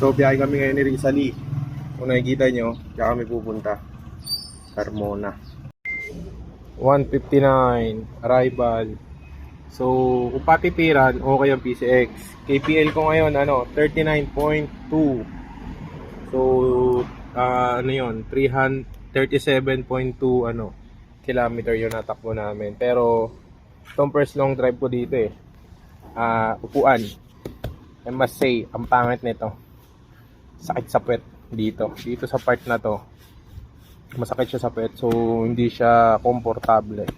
So, biyahe kami ngayon ni Rizali. Kung nakikita nyo, kaya kami pupunta. Carmona. 159 arrival. So, kung patitiran, okay ang PCX. KPL ko ngayon, ano, 39.2. So, ah, ano yun, 337.2, ano, kilometer yung natakbo namin. Pero, itong first long drive ko dito eh. Ah, upuan. I must say, ang pangit nito. Sakit sa puwet dito. Dito sa part na to. Masakit siya sa puwet. So, hindi siya komportable.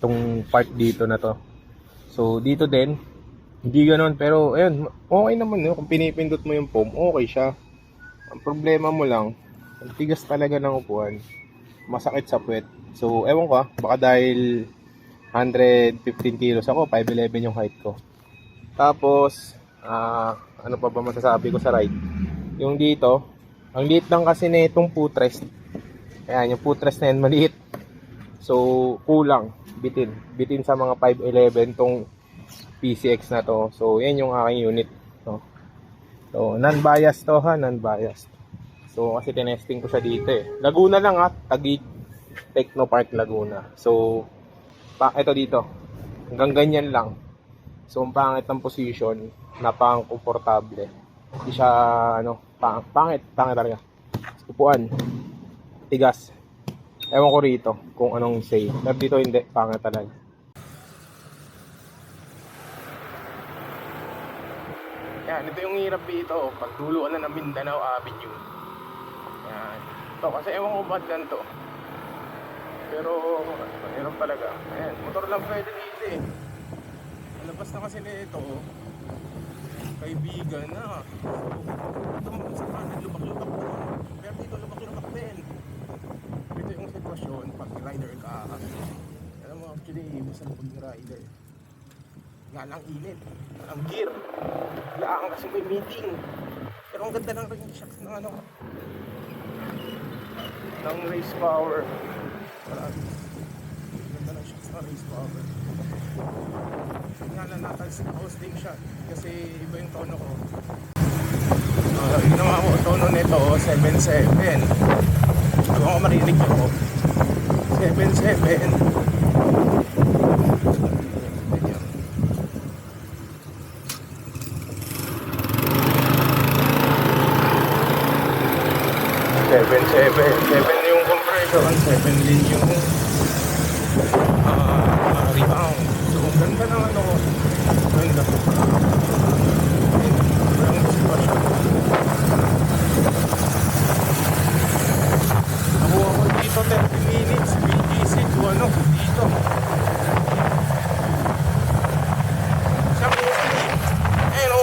Itong part dito na to. So, dito din. Hindi ganun. Pero, ayun. Okay naman yun. Kung pinipindot mo yung foam, okay siya. Ang problema mo lang, ang tigas talaga ng upuan. Masakit sa puwet. So, ewan ko ah. Baka dahil 115 kilos ako, 5'11 yung height ko. Tapos, ah, ano pa ba masasabi ko sa ride? Yung dito, ang liit lang kasi na itong footrest. Ayan, yung footrest na yan, maliit. So, kulang. Bitin. Bitin sa mga 5'11 tong PCX na to. So, yan yung aking unit. No? So, non-biased to ha, non-biased. So, kasi tinesting ko siya dito eh. Laguna lang ha, Taguig Technopark Laguna. So, pa, ito dito. Hanggang ganyan lang. So, ang pangit ng position, napang komportable. Hindi siya, ano, pang, pangit, pangit talaga. Upuan, tigas. Ewan ko rito kung anong say. Pero dito hindi, pangit talaga. Yan, ito yung hirap dito. Pagdulo na ng Mindanao Avenue. Yan. Ito, kasi ewan ko ba't ganito. Pero, mahirap talaga. Ayan, motor lang pwede dito eh. Labas na kasi nito, kaibigan na. Mo sa kanan, lubak-lubak na. Pero dito, lubak-lubak din. Ito yung sitwasyon pag rider ka. Alam mo, actually, basta pag rider. Nga lang init. Ang gear. Laan kasi may meeting. Pero ang ganda ng ring shocks ng ano. Ng race power. Parang ganda ng shocks ng race power. Nga na natalsik ako sting shot. Kasi iba yung tono ko. Uh, ginawa ko tono nito 7.7. Ewan ko marinig ko. 7.7. Seven, seven. Seven yung compression, seven din yung ah, rebound. Ganda ng ano, ganda. Ang sitwasyon. Nakuha ko dito 30 minutes, BGC ano, dito. Siya ko, eh no,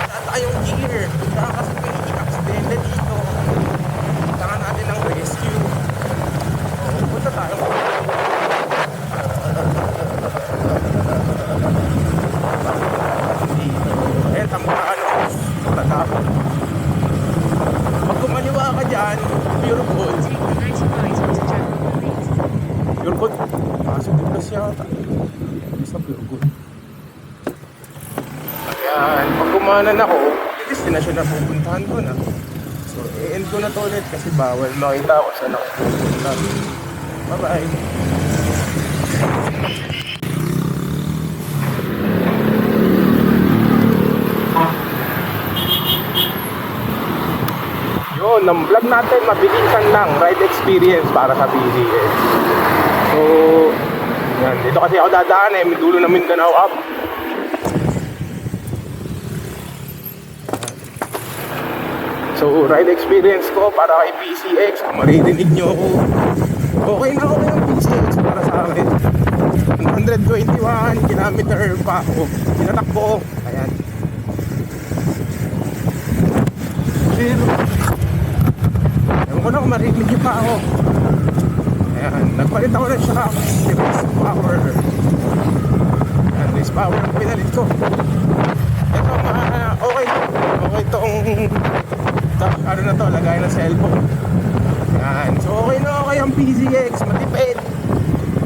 wala tayong gear. Kaya kasi may aksidente dito. Kailangan natin ng rescue. O, punta tayo. Dito. Eh, tambahan ako. Tatapon. Pag kumaliwa ka dyan, pure gold. Pure gold. Kaso di plus yata. Basta pure gold. Ayan, pag kumanan ako, yung destination na pupuntahan ko na. So, i-end ko na to ulit kasi bawal makita ako saan ako pupunta. Bye-bye. Ang vlog natin, mabilisan lang, ride experience para sa PCS. So, yan, dito kasi ako dadaan eh, may dulo ng Mindanao up. So, ride experience ko para kay PCX. Kung maririnig nyo ako, okay na okay ang PCX para sa akin. 121 kilometer pa ako. Tinatakbo. Ayan. Pero, ewan ko na nyo pa ako. Ayan, nagpalit ako ng shock. Race power. Ayan, race power ang pinalit ko. Ito, ma okay. Okay tong ta, ano na to, lagay ng cellphone. Yan. So, okay na okay ang PZX. Matipid.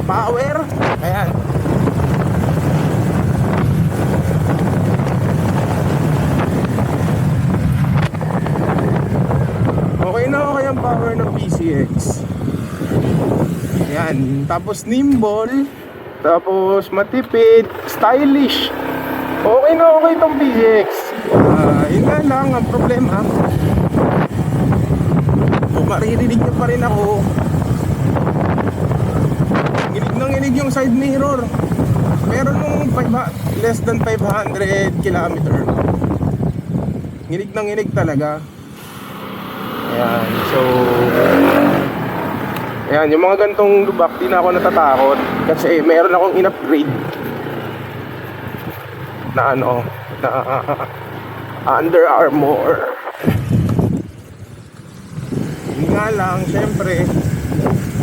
Power. Ayan. na okay ang power ng PCX. Yan. Tapos nimble. Tapos matipid. Stylish. Okay na okay itong PCX. Ah, yun nga lang ang problema. Kung maririnig niyo pa rin ako, Nginig nang nginig yung side mirror. Meron nung five- less than 500 kilometer. Nginig nang nginig talaga. Ayan, so... Ayan, yung mga gantong lubak, di na ako natatakot. Kasi meron akong in-upgrade. Na ano, na Under Armour. Yun nga lang, syempre,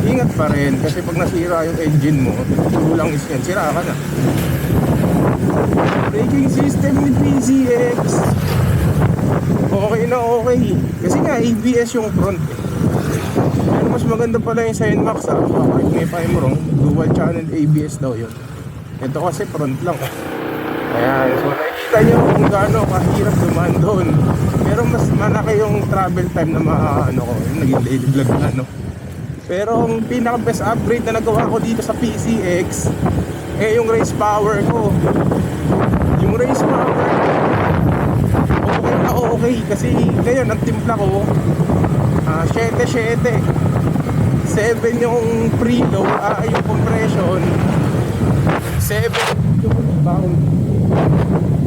ingat pa rin kasi pag nasira yung engine mo, kulang is yan, sira ka na. Braking system ni PCX. Okay na okay. Kasi nga, ABS yung front eh. Pero mas maganda pala yung sa NMAX ah. Correct me if I'm wrong. Dual channel ABS daw yun. Ito kasi front lang. Ayan, so nakikita nyo kung gaano kahirap dumaan doon. Pero mas malaki yung travel time na ma, ano ko, yung naging daily vlog na, no? Pero ang pinaka best upgrade na nagawa ko dito sa PCX eh yung race power ko. Yung race power okay na okay kasi ngayon ang timpla ko ah 7-7 7 yung preload, ah yung compression. 7 yung bakit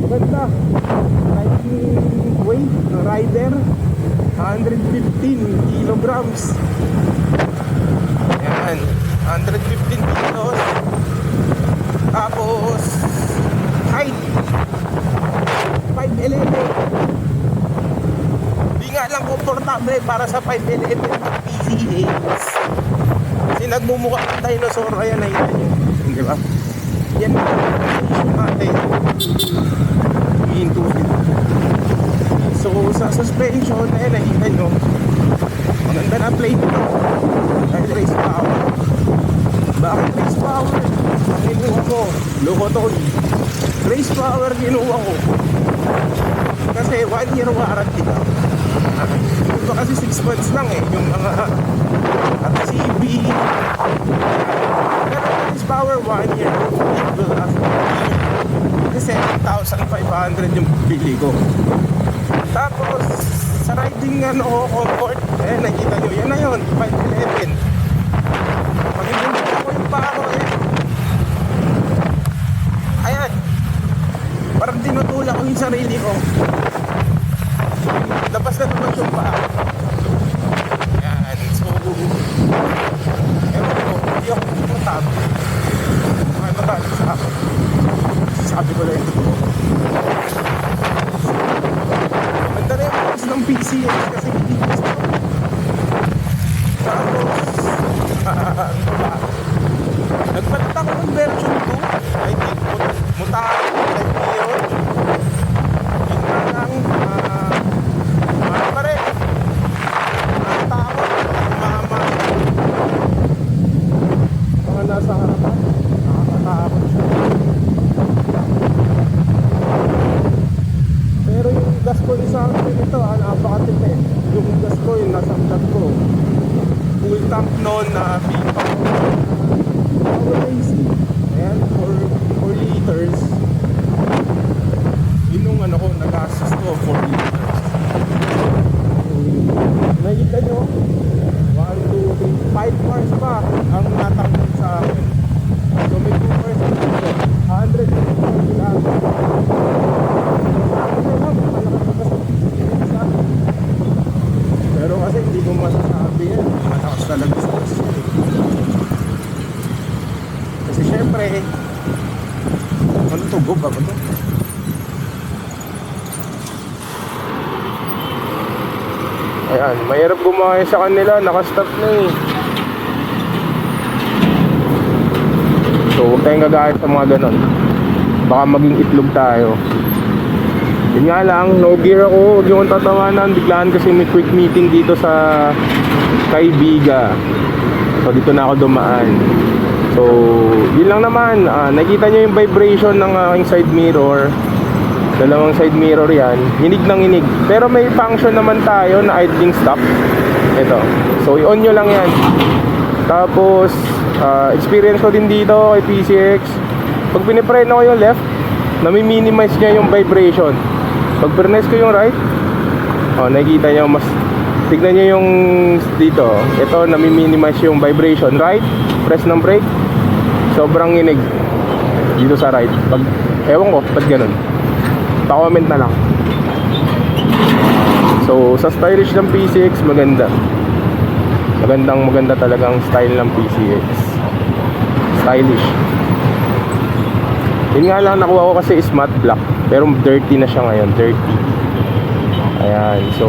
maganda. Riding weight rider 115 kilograms. Yan 115 kilos tapos height 5'11 di nga lang komportable para sa 5'11 ng PCX kasi nagmumukha ng dinosaur kaya na yun di ba? Yan issue natin. Into it so sa suspension eh nakita nyo maganda na plate ito dahil race power. Bakit race power? Kinuha ko. Lokoton race power kinuha ko. Kasi one year warranty Ah, iba kasi 6 months lang eh yung mga at CB pero race power one year. It will last kasi 7,500 yung bili ko. Tapos sa riding ano ko comfort eh nakita nyo yan na yun 511 pag hindi ko yung pa ako eh. Ayan. Parang tinutulak ko yung sarili ko labas na naman yung paa. Ayan so ewan ko hindi ako komportable mga magalit sa akin sabi ko lang totoo Ganda na yung box ng PCX kasi hindi gusto ko. Tapos, ah, ano ba? Nagpalit ako ng version 2. I think mut mutahan ko kay Leon. Yun nga lang, ah, mahal pa rin. Ang takot, mama. Mga nasa harapan, nakakatakot siya. Pero yung gas ko sa akin ito, ah, napakatipid. Yung gas ko, yung nasa vlog ko. Full tank noon na pipa. Power racing. Ayan, 4 liters. Yun yung ano ko, nagastos ko, 4 liters. Nakikita nyo? 1, 2, 3, 5 bars pa ang natakbo sa akin. So may 2 bars dito. 150 kilometers. Pero kasi hindi ko masasabi yan. Malakas talaga sa kasi. Syempre, ano to, go ba ba to? Ayan, mahirap gumaya sa kanila, nakastart na eh. So, huwag tayong gagahit sa mga ganon. Baka maging itlog tayo. Yun nga lang, no gear ako, huwag yung tatawanan. Biglaan kasi may quick meeting dito sa Kaibiga. So dito na ako dumaan. So, yun lang naman. Ah, nakita nyo yung vibration ng aking side mirror. Dalawang side mirror yan. Hinig ng hinig. Pero may function naman tayo na idling stop. Ito. So, i-on nyo lang yan. Tapos, ah, experience ko din dito kay PCX. Pag pinipreno ko yung left, nami-minimize niya yung vibration. Pag ko yung right, oh, nakikita nyo mas tignan nyo yung dito. Ito, nami-minimize yung vibration. Right, press ng brake, sobrang inig dito sa right. Pag, ewan ko, ba't ganun? Pa-comment na lang. So, sa stylish ng PCX, maganda. Magandang maganda talagang style ng PCX. Stylish. Yun nga lang, nakuha ko kasi is matte black. Pero dirty na siya ngayon, dirty. Ayan, so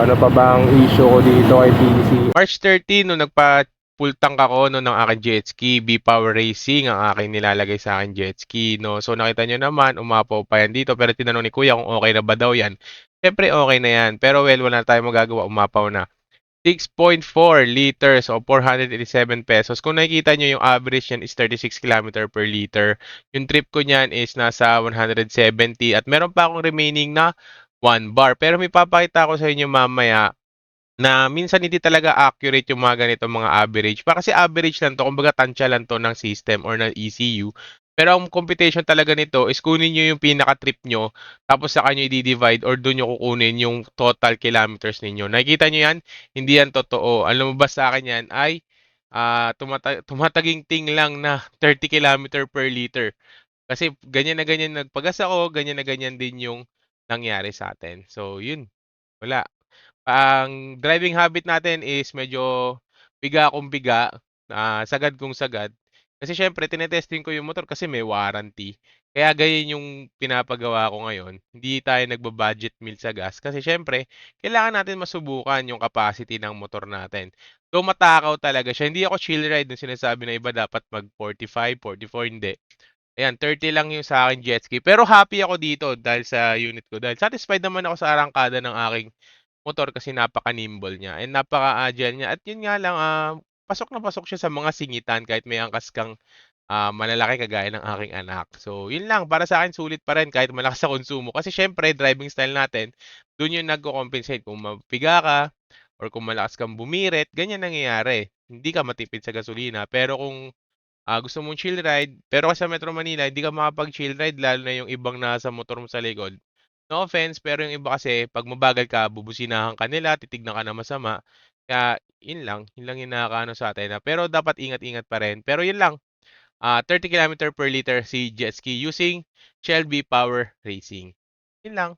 ano pa bang issue ko dito kay PC? March 30, nung nagpa full tank ako no, ng aking jet ski, B-Power Racing ang aking nilalagay sa aking jet ski. No? So nakita nyo naman, umapaw pa yan dito. Pero tinanong ni Kuya kung okay na ba daw yan. Siyempre okay na yan. Pero well, wala na tayong magagawa, umapaw na. 6.4 liters o 487 pesos. Kung nakikita nyo yung average yan is 36 km per liter. Yung trip ko niyan is nasa 170 at meron pa akong remaining na 1 bar. Pero may papakita ko sa inyo mamaya na minsan hindi talaga accurate yung mga ganito mga average. Pa kasi average lang to, kumbaga tansya lang to ng system or ng ECU. Pero ang computation talaga nito is kunin nyo yung pinaka-trip nyo, tapos saka nyo i-divide or doon nyo kukunin yung total kilometers ninyo. Nakikita nyo yan? Hindi yan totoo. Ang lumabas sa akin yan ay ah tumata- tumataginting lang na 30 km per liter. Kasi ganyan na ganyan nagpagas ako, ganyan na ganyan din yung nangyari sa atin. So, yun. Wala. Ang driving habit natin is medyo biga kung biga, ah, sagad kung sagad. Kasi syempre tinetesting ko yung motor kasi may warranty. Kaya ganyan yung pinapagawa ko ngayon. Hindi tayo nagba-budget meal sa gas kasi syempre kailangan natin masubukan yung capacity ng motor natin. Though matakaw talaga siya. Hindi ako chill ride yung sinasabi na iba dapat mag 45, 44, hindi. Ayan, 30 lang yung sa akin jet ski. Pero happy ako dito dahil sa unit ko. Dahil satisfied naman ako sa arangkada ng aking motor kasi napaka-nimble niya and napaka-agile niya. At yun nga lang, ah, pasok na pasok siya sa mga singitan kahit may angkas kang ah, malalaki kagaya ng aking anak. So, yun lang. Para sa akin, sulit pa rin kahit malakas sa konsumo. Kasi syempre, driving style natin, dun yung nagko-compensate. Kung mapiga ka or kung malakas kang bumirit, ganyan nangyayari. Hindi ka matipid sa gasolina. Pero kung ah, gusto mong chill ride, pero kasi sa Metro Manila, hindi ka makapag-chill ride lalo na yung ibang nasa motor mo sa likod. No offense, pero yung iba kasi pag mabagal ka, bubusinahan ka nila, titignan ka na masama. Kaya yun lang, yun lang yung nakakaano sa atin. ah. Pero dapat ingat-ingat pa rin. Pero yun lang, ah 30 km per liter si jet ski using Shell V Power Racing. Yun lang.